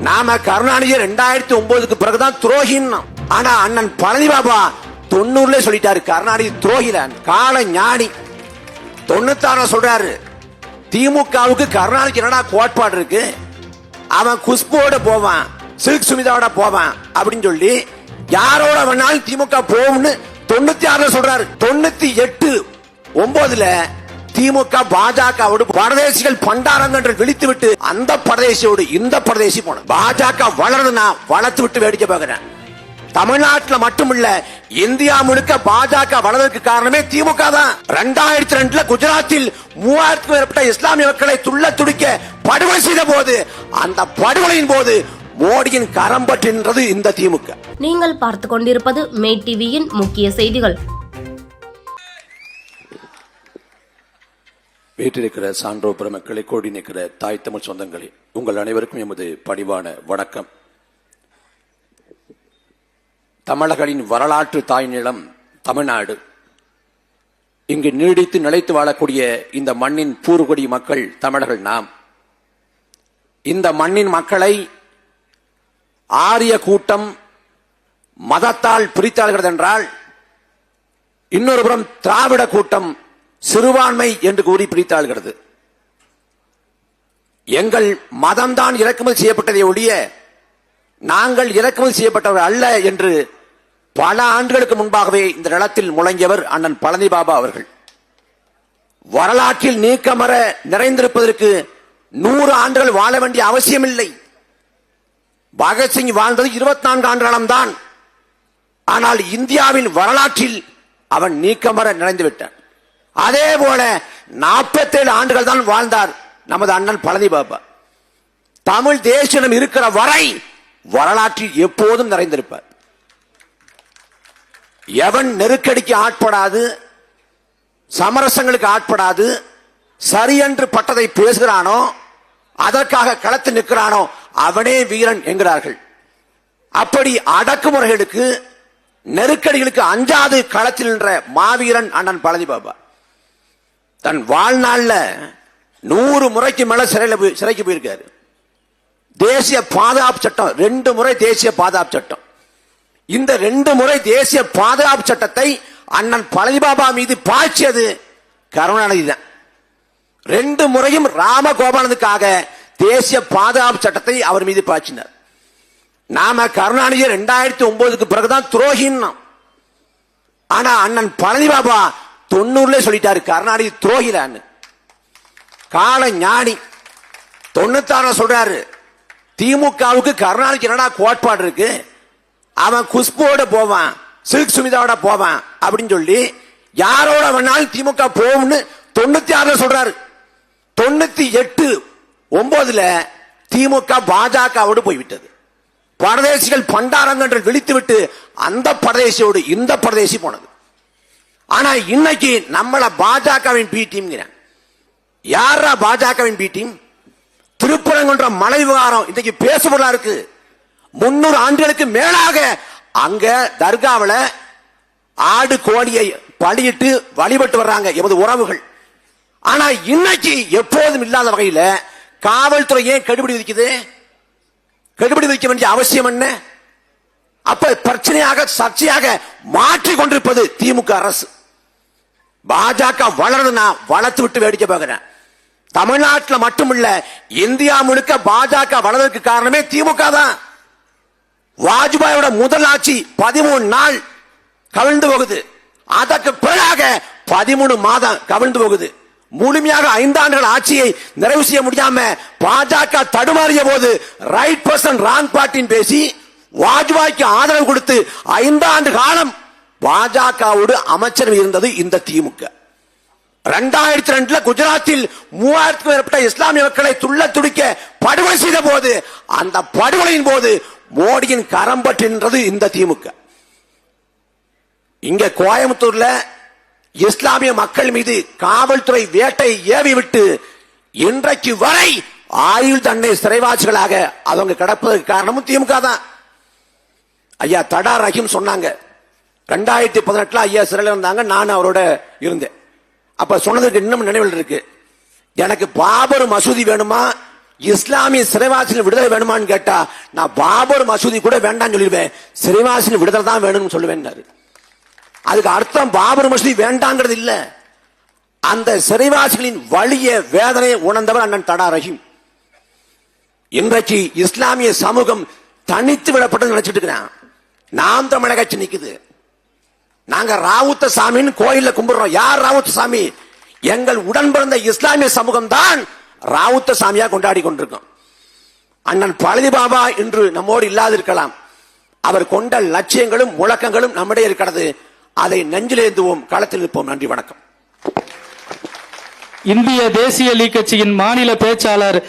நாம கருணாநிதி ரெண்டாயிரத்தி ஒன்பதுக்கு பிறகுதான் துரோகின்னு. ஆனா அண்ணன் பழனி பாபா தொண்ணூறுல சொல்லிட்டாரு கருணாநிதி துரோகிதான் கால ஞானி. தொண்ணூத்தாறு சொல்றாரு திமுகவுக்கு கருணாநிதி என்னடா கோட்பாடு இருக்கு? அவன் குஷ்புவோட போவான் சில்க் சுமிதாவோட போவான் அப்படின்னு சொல்லி யாரோட வேணாலும் திமுக போகும்னு தொண்ணூத்தி ஆறுல சொல்றாரு. தொண்ணூத்தி எட்டு ஒன்பதுல திமுக பாஜகவோடு பரதேசிகள் பண்டாரங்க என்று விழித்து விட்டு அந்த பரதேசியோடு இந்த பரதேசி போன பாஜக வளருதுன்னா வளர்த்து விட்டு வேடிக்கை பார்க்கிறேன். தமிழ்நாட்டுல மட்டுமில்ல இந்தியா முழுக்க பாஜக வளர்வதற்கு காரணமே திமுக தான். ரெண்டாயிரத்தி ரெண்டுல குஜராத்தில் மூவாயிரத்துக்கும் மேற்பட்ட இஸ்லாமிய மக்களை துள்ள துடிக்க படுகொலை செய்த போது அந்த படுகொலையின் போது மோடியின் கரம் பற்றின்றது இந்த திமுக. நீங்கள் பார்த்து கொண்டிருப்பது மே டிவியின் முக்கிய செய்திகள். வீட்டிருக்கிற சான்றோ பெருமக்களை கோடி நிற்கிற தாய் தமிழ் சொந்தங்களே உங்கள் அனைவருக்கும் எமது பணிவான வணக்கம். தமிழர்களின் வரலாற்று தாய் நிலம் தமிழ்நாடு. இங்கு நீடித்து நிலைத்து வாழக்கூடிய இந்த மண்ணின் பூர்வகுடி மக்கள் தமிழர்கள் நாம். இந்த மண்ணின் மக்களை ஆரிய கூட்டம் மதத்தால் பிரித்தாள்கிறது என்றால் இன்னொரு புறம் திராவிட கூட்டம் சிறுபான்மை என்று கூறி பிடித்தாள்கிறது. எங்கள் மதம்தான் இறக்குமதி செய்யப்பட்டதை ஒழிய நாங்கள் இறக்குமதி செய்யப்பட்டவர் அல்ல என்று பல ஆண்டுகளுக்கு முன்பாகவே இந்த நிலத்தில் முழங்கியவர் அண்ணன் பழனி பாபா அவர்கள். வரலாற்றில் நீக்கமர நிறைந்திருப்பதற்கு நூறு ஆண்டுகள் வாழ வேண்டிய அவசியமில்லை. பகத்சிங் வாழ்ந்தது இருபத்தி நான்கு ஆண்டு காலம்தான். ஆனால் இந்தியாவின் வரலாற்றில் அவன் நீக்கமர நிறைந்து விட்டான் அதே போல 47 ஆண்டுகள் தான் வாழ்ந்தார் நமது அண்ணன் பழனி பாபா. தமிழ் தேசியம் இருக்கிற வரை வரலாற்றில் எப்போதும் நிறைந்திருப்பார். எவன் நெருக்கடிக்கு ஆட்படாது சமரசங்களுக்கு ஆட்படாது சரியென்று பட்டதை பேசுகிறானோ அதற்காக களத்து நிற்கிறானோ அவனே வீரன் என்கிறார்கள். அப்படி அடக்குமுறைகளுக்கு நெருக்கடிகளுக்கு அஞ்சாது களத்தில் நின்ற மாவீரன் அண்ணன் பழனி பாபா. தன் வாழ்நாளில் நூறு முறைக்கு மேல சிறையில் போய் சிறைக்கு போயிருக்காரு. தேசிய பாதுகாப்பு சட்டம் ரெண்டு முறை தேசிய பாதுகாப்பு சட்டம். இந்த ரெண்டு முறை தேசிய பாதுகாப்பு சட்டத்தை அண்ணன் பழனிபாபா மீது பாய்ச்சியது கருணாநிதி தான் ரெண்டு முறையும் ராமகோபாலனுக்காக தேசிய பாதுகாப்பு சட்டத்தை அவர் மீது பாய்ச்சினார். நாம கருணாநிதி ரெண்டாயிரத்தி ஒன்பதுக்கு பிறகுதான் துரோகின்னு ஆனா அண்ணன் பழனிபாபா தொண்ணூறுல சொல்லிட்டாரு கருணாநிதி துரோகிதான்னு. கால ஞானி தொண்ணூத்தாறுல சொல்றாரு திமுகவுக்கு கருணாநிதி என்னடா கோட்பாடு இருக்கு? அவன் குஷ்புவோட போவான் சில்க் சுமிதாவோட போவான் அப்படின்னு சொல்லி யாரோட வேணாலும் திமுக போகும்னு தொண்ணூத்தி ஆறுல சொல்றாரு. தொண்ணூத்தி எட்டு ஒன்பதுல திமுக பாஜகவோடு போய்விட்டது. பரதேசிகள் பண்டாரங்க என்று விழித்து விட்டு அந்த பரதேசியோடு இந்த பரதேசி போனது. ஆனா இன்னைக்கு நம்மள பாஜகவின் பி டீம் யாரா பாஜகவின் பி டீம் திருப்பரங்குன்ற மலை விவகாரம் இன்னைக்கு பேசுபொருளா இருக்கு. முன்னூறு ஆண்டுகளுக்கு மேலாக அங்க தர்காவில் ஆடு கோழியை பலியிட்டு வழிபட்டு வர்றாங்க எமது உறவுகள். ஆனா இன்னைக்கு எப்போதும் இல்லாத வகையில காவல்துறை ஏன் கெடுபிடி விதிக்குது? கெடுபிடி விதிக்க வேண்டிய அவசியம் என்ன? அப்ப பிரச்சனையாக சர்ச்சையாக மாற்றிக் கொண்டிருப்பது திமுக அரசு. பாஜக வளருதுன்னா வளர்த்து விட்டு வேடிக்கை பார்க்கிறேன். தமிழ்நாட்டில் மட்டுமில்ல இந்தியா முழுக்க பாஜக வளர்றதுக்கு காரணமே திமுக தான். வாஜ்பாயோட முதல் ஆட்சி பதிமூணு நாள் கவிழ்ந்து போகுது. அதற்கு பிறகாக பதிமூணு மாதம் கவிழ்ந்து போகுது. முழுமையாக ஐந்தாண்டுகள் ஆட்சியை நிறைவு செய்ய முடியாம பாஜக தடுமாறிய போது ரைட் பர்சன் ராங் பார்ட்டின் பேசி வாஜ்பாய்க்கு ஆதரவு கொடுத்து ஐந்தாண்டு காலம் பாஜகவோடு அமைச்சர் இருந்தது இந்த திமுக. ரெண்டாயிரத்தி ரெண்டுல குஜராத்தில் மூவாயிரத்துக்கும் மேற்பட்ட இஸ்லாமிய மக்களை துள்ள துடிக்க படுகொலை செய்த போது அந்த படுகொலையின் போது மோடியின் கரம் பற்றின்றது இந்த திமுக. இங்க கோயம்புத்தூர்ல இஸ்லாமிய மக்கள் மீது காவல்துறை வேட்டை ஏவி விட்டு இன்றைக்கு வரை ஆயுள் தண்டனை சிறைவாசிகளாக அவங்க கிடப்பதற்கு காரணமும் திமுக தான். ஐயா தடா ரஹீம் சொன்னாங்க ரெண்டாயிரத்தி பதினெட்டுல ஐயா சிறையில் இருந்தாங்க. நான் அவரோட இருந்தேன். அப்ப சொன்னதுக்கு இன்னும் நினைவில் இருக்கு. எனக்கு பாபர் மசூதி வேணுமா? இஸ்லாமிய சிறைவாசிகள் விடுதலை வேணுமான்னு கேட்டா நான் பாபர் மசூதி கூட வேண்டாம்னு சொல்லிடுவேன். சிறைவாசிகள் விடுதலை தான் வேணும்னு சொல்லுவேன் அதுக்கு அர்த்தம் பாபர் மசூதி வேண்டாங்கிறது இல்ல. அந்த சிறைவாசிகளின் வழிய வேதனையை உணர்ந்தவர் அண்ணன் தடா ரஹீம். இன்றைக்கு இஸ்லாமிய சமூகம் தனித்து விடப்பட்டது நினைச்சிட்டு இருக்கிறான். நாம் தமிழக கட்சி நிக்குது. நாங்க ராவுத்த சாமின்னு கோயில்ல கும்பிடுறோம். யார் ராவுத்த சாமி எங்கள் உடன் பிறந்த இஸ்லாமிய சமூகம் தான் ராவுத்த சாமியா கொண்டாடி கொண்டிருக்கோம். அண்ணன் பழனி பாபா இன்று நம்மோடு இல்லாதிருக்கலாம். அவர் கொண்ட லட்சியங்களும் முழக்கங்களும் நம்மிடையே இருக்கிறது. அதை நெஞ்சிலேந்துவோம் களத்தில் இருப்போம் நன்றி வணக்கம். இந்திய தேசிய லீக் கட்சியின் மாநில பேச்சாளர்